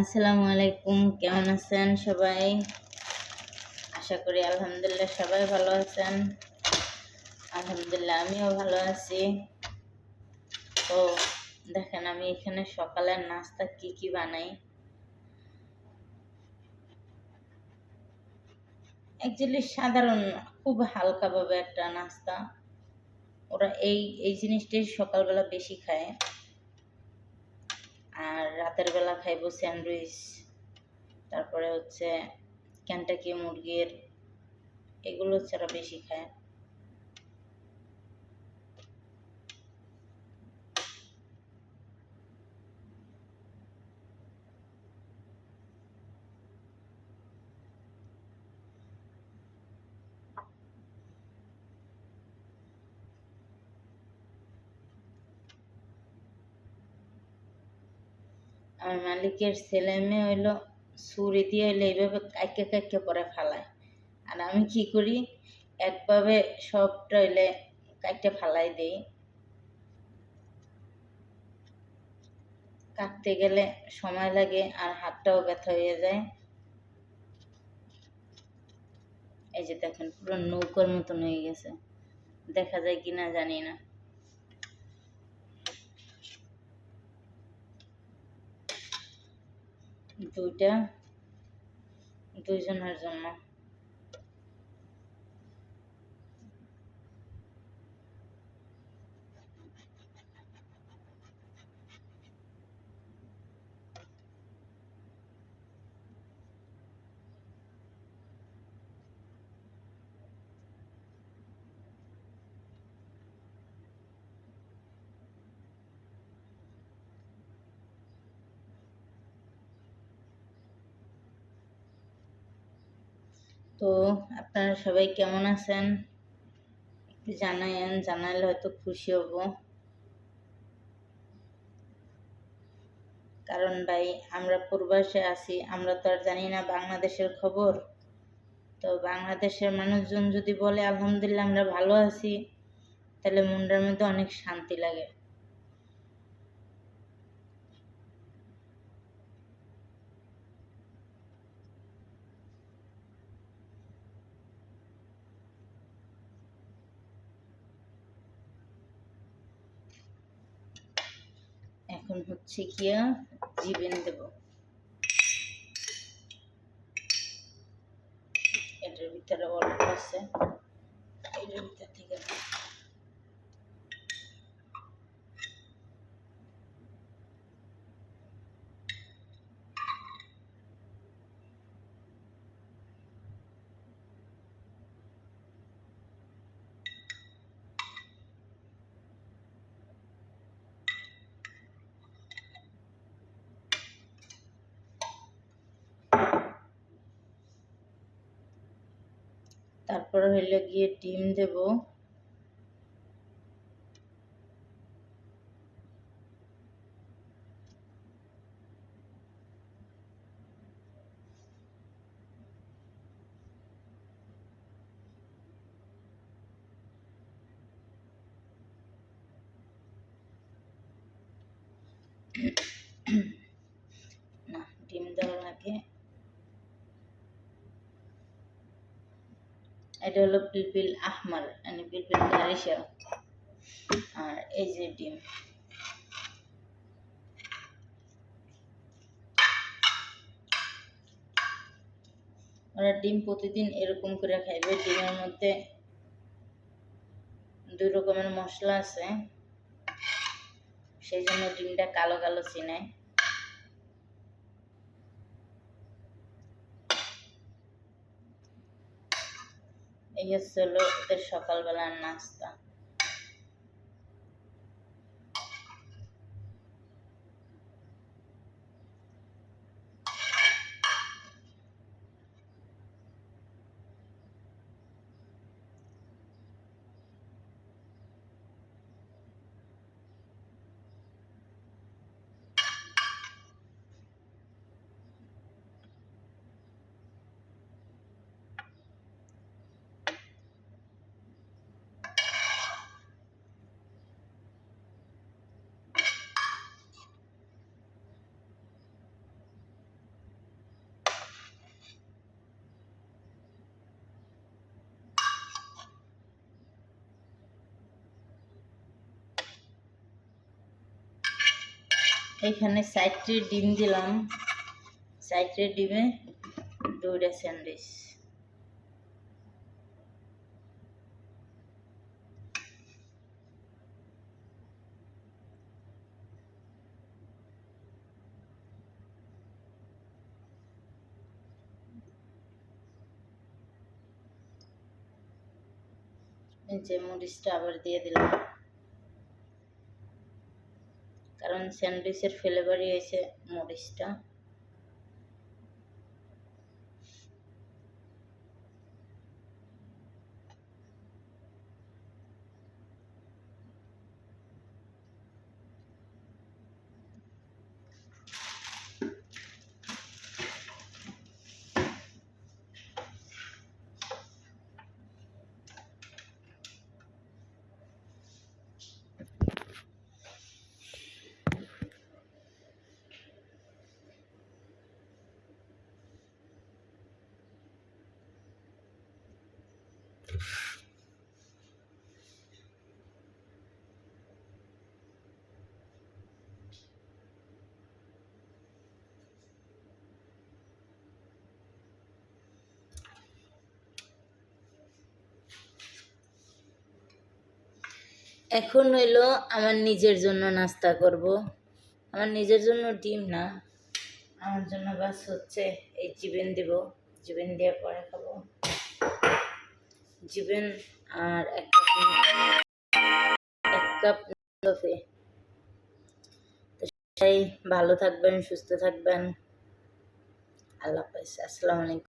আসসালামু আলাইকুম, কেমন আছেন সবাই? আশা করি আলহামদুলিল্লাহ সবাই ভালো আছেন। আলহামদুলিল্লাহ, আমিও ভালো আছি। তো দেখেন, আমি এখানে সকালের নাস্তা কি কি বানাই। অ্যাকচুয়ালি সাধারণ, খুব হালকাভাবে একটা নাস্তা। ওরা এই এই জিনিসটাই সকালবেলা বেশি খায়। আর রাতের বেলা খাইবো স্যান্ডউইচ তারপরে হচ্ছে ক্যান্টাকি মুরগির এগুলো ছাড়া বেশি খায় আমার মালিকের ছেলে মেয়ে হইল, ছুরি দিয়ে হইল এইভাবে কাইকে কাইকে পরে ফালায়। আর আমি কি করি, একভাবে সবটা হইলে কাইটে ফালাই দেই। কাটতে গেলে সময় লাগে আর হাতটাও ব্যথা হয়ে যায়। এই যে দেখেন পুরো নৌকার মতন হয়ে গেছে। দেখা যায় কিনা জানি না। দুইটা দুইজনের জন্য। তো আপনারা সবাই কেমন আছেন? একটু জানায়েন, জানালে হয়তো খুশি হব। কারণ ভাই, আমরা পূর্বাসে আছি, আমরা তো আর জানি না বাংলাদেশের খবর। তো বাংলাদেশের মানুষজন যদি বলে, আলহামদুলিল্লাহ, আমরা ভালো আছি, তাহলে মনটার মধ্যে অনেক শান্তি লাগে। এখন হচ্ছে গিয়া জিবেন দেব। এটার ভিতরে অল্প আছে। এটার ভিতর থেকে তারপর হইলে গিয়ে ডিম দেব। না ডিম দেওয়ার আগে এটা হলো পিলপিল আহমার মানে পিলপিল গারিসা আর এই যে ডিম। ওরা ডিম প্রতিদিন এরকম করে খাইবে। ডিমের মধ্যে দুই রকমের মশলা আছে। সেই জন্য ডিমটা কালো কালো চিনায় এই হচ্ছে হলো ওদের সকালবেলার নাস্তা। এখানে চারটি ডিম দিলাম। চারটি ডিমে দুইটা স্যান্ডউইচ। যে মরিচটা আবার দিয়ে দিলাম কারণ স্যান্ডউইচের ফ্লেভারই হয়েছে মরিচটা। এখন হইল আমার নিজের জন্য নাস্তা করব। আমার নিজের জন্য ডিম না, আমার জন্য বাস হচ্ছে এই চিবেন দিব। চিবেন দিয়ে পরে খাব। চিবেন আর এক কাপ এক কাপ কফি। ভালো থাকবেন, সুস্থ থাকবেন। আল্লাহ হাফেজ। আসসালামু আলাইকুম।